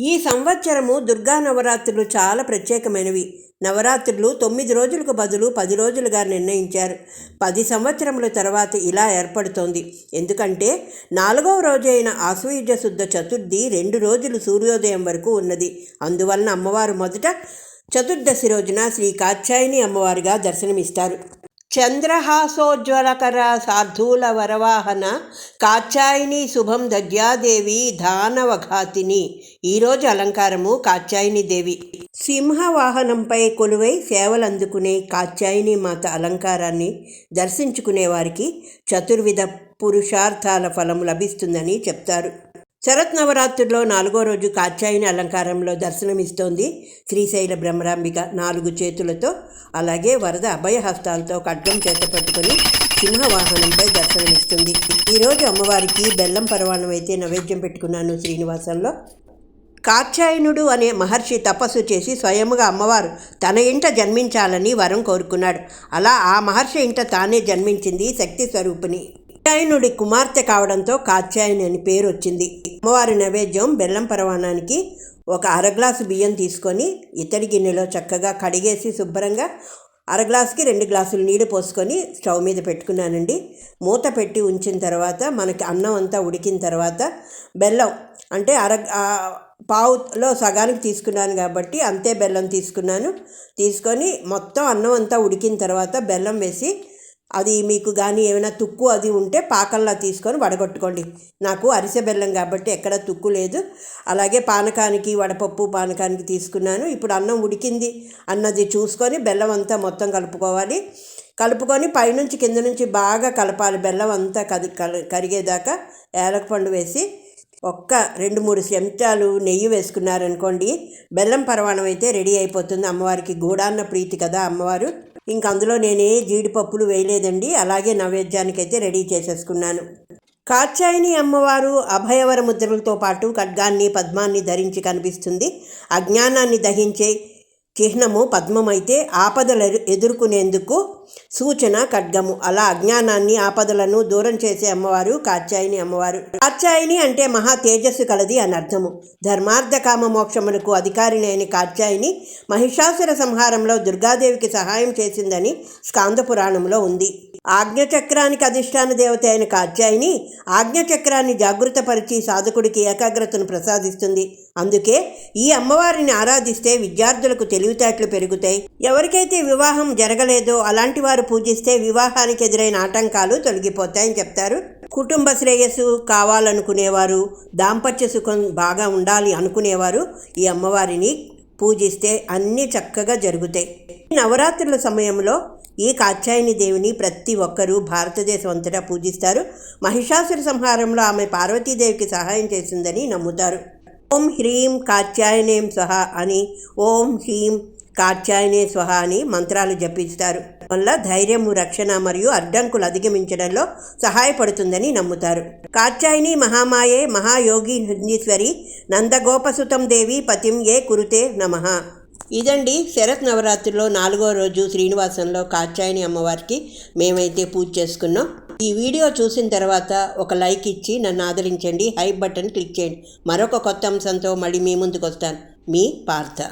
ఈ సంవత్సరము దుర్గా నవరాత్రులు చాలా ప్రత్యేకమైనవి. నవరాత్రులు తొమ్మిది రోజులకు బదులు పది రోజులుగా నిర్ణయించారు. పది సంవత్సరముల తర్వాత ఇలా ఏర్పడుతోంది. ఎందుకంటే నాలుగవ రోజైన ఆశ్వయుజ శుద్ధ చతుర్థి రెండు రోజులు సూర్యోదయం వరకు ఉన్నది. అందువలన అమ్మవారు మొదట చతుర్దశి రోజున శ్రీ కాత్యాయని అమ్మవారిగా దర్శనమిస్తారు. చంద్రహాసోజ్వలకర సాధూల వరవాహన కాచాయిని శుభం దద్యాదేవి దానవఘాతిని ఈరోజు అలంకారము కాచాయిని దేవి. సింహవాహనంపై కొలువై సేవలందుకునే కాచాయిని మాత అలంకారాన్ని దర్శించుకునే వారికి చతుర్విధ పురుషార్థాల ఫలం లభిస్తుందని చెప్తారు. శరత్ నవరాత్రుల్లో నాలుగో రోజు కాత్యాయని అలంకారంలో దర్శనమిస్తోంది. శ్రీశైల బ్రహ్మరాంబిక నాలుగు చేతులతో అలాగే వరద అభయహస్తాలతో ఖడ్గం చేత పట్టుకొని సింహవాహనంపై దర్శనమిస్తుంది. ఈరోజు అమ్మవారికి బెల్లం పరవాణం అయితే నైవేద్యం పెట్టుకున్నాను శ్రీనివాసంలో. కాత్యాయనుడు అనే మహర్షి తపస్సు చేసి స్వయముగా అమ్మవారు తన ఇంట జన్మించాలని వరం కోరుకున్నాడు. అలా ఆ మహర్షి ఇంట తానే జన్మించింది శక్తి స్వరూపిణి. కాత్యాయనుడి కుమార్తె కావడంతో కాత్యాయని అని పేరు వచ్చింది అమ్మవారి నైవేద్యం బెల్లం పరవాణానికి ఒక అర గ్లాసు బియ్యం తీసుకొని ఇతడి గిన్నెలో చక్కగా కడిగేసి శుభ్రంగా అర గ్లాసుకి రెండు గ్లాసులు నీళ్ళు పోసుకొని స్టవ్ మీద పెట్టుకున్నానండి. మూత పెట్టి ఉంచిన తర్వాత మనకి అన్నం అంతా ఉడికిన తర్వాత బెల్లం అంటే అర పావులో సగానికి తీసుకున్నాను కాబట్టి అంతే బెల్లం తీసుకున్నాను. తీసుకొని మొత్తం అన్నం అంతా ఉడికిన తర్వాత బెల్లం వేసి అది మీకు కానీ ఏమైనా తుక్కు అది ఉంటే పాకంలా తీసుకొని వడగొట్టుకోండి. నాకు అరిసె బెల్లం కాబట్టి ఎక్కడ తుక్కు లేదు. అలాగే పానకానికి వడపప్పు పానకానికి తీసుకున్నాను. ఇప్పుడు అన్నం ఉడికింది. అన్నది చూసుకొని బెల్లం అంతా మొత్తం కలుపుకోవాలి. కలుపుకొని పైనుంచి కింద నుంచి బాగా కలపాలి. బెల్లం అంతా కది కరిగేదాకా ఏలకపండు వేసి ఒక్క రెండు మూడు చెంచాలు నెయ్యి వేసుకున్నారనుకోండి బెల్లం పరవాణం అయితే రెడీ అయిపోతుంది. అమ్మవారికి గూడాన్న ప్రీతి కదా అమ్మవారు. ఇంక అందులో నేనే జీడిపప్పులు వేయలేదండి అలాగే నైవేద్యానికి అయితే రెడీ చేసేసుకున్నాను. కాచాయిని అమ్మవారు అభయవర ముద్రలతో పాటు ఖడ్గాన్ని పద్మాన్ని ధరించి కనిపిస్తుంది. అజ్ఞానాన్ని దహించే చిహ్నము పద్మమైతే ఆపదలు ఎదుర్కొనేందుకు సూచన ఖడ్గము. అలా అజ్ఞానాన్ని ఆపదలను దూరం చేసే అమ్మవారు కాచాయిని అమ్మవారు. కాచాయిని అంటే మహా తేజస్సు కలది అని అర్థము. ధర్మార్థ కామ మోక్షములకు అధికారిని అయిన కాచాయిని మహిషాసుర సంహారంలో దుర్గాదేవికి సహాయం చేసిందని స్కాంద పురాణంలో ఉంది. ఆజ్ఞచక్రానికి అధిష్టాన దేవత అయిన కాచాయిని ఆజ్ఞచక్రాన్ని జాగృతపరిచి సాధకుడికి ఏకాగ్రతను ప్రసాదిస్తుంది. అందుకే ఈ అమ్మవారిని ఆరాధిస్తే విద్యార్థులకు తెలివితేటలు పెరుగుతాయి. ఎవరికైతే వివాహం జరగలేదో అలాంటి వారు పూజిస్తే వివాహానికి ఎదురైన ఆటంకాలు తొలగిపోతాయని చెప్తారు. కుటుంబ శ్రేయస్సు కావాలనుకునేవారు దాంపత్య సుఖం బాగా ఉండాలి అనుకునేవారు ఈ అమ్మవారిని పూజిస్తే అన్నీ చక్కగా జరుగుతాయి. ఈ నవరాత్రుల సమయంలో ఈ కాత్యాయని దేవిని ప్రతి ఒక్కరూ భారతదేశం అంతటా పూజిస్తారు. మహిషాసుర సంహారంలో ఆమె పార్వతీదేవికి సహాయం చేసిందని నమ్ముతారు. ఓం హ్రీం కాత్యాయనేం సహా అని ఓం హ్రీం కాత్యాయనే స్వహ అని మంత్రాలు జపిస్తారు వల్ల ధైర్యము రక్షణ మరియు అడ్డంకులు అధిగమించడంలో సహాయపడుతుందని నమ్ముతారు. కాత్యాయని మహామాయే మహాయోగి నందీశ్వరి నందగోపసుతం దేవి పతిం ఏ కురుతే నమః. ఇదండి శరత్ నవరాత్రిలో నాలుగో రోజు శ్రీనివాసంలో కాత్యాయని అమ్మవారికి మేమైతే పూజ చేసుకున్నాం. ఈ వీడియో చూసిన తర్వాత ఒక లైక్ ఇచ్చి నన్ను ఆదరించండి. హై బటన్ క్లిక్ చేయండి. మరొక కొత్త అంశంతో మళ్ళీ మీ ముందుకు వస్తాను మీ పార్థ.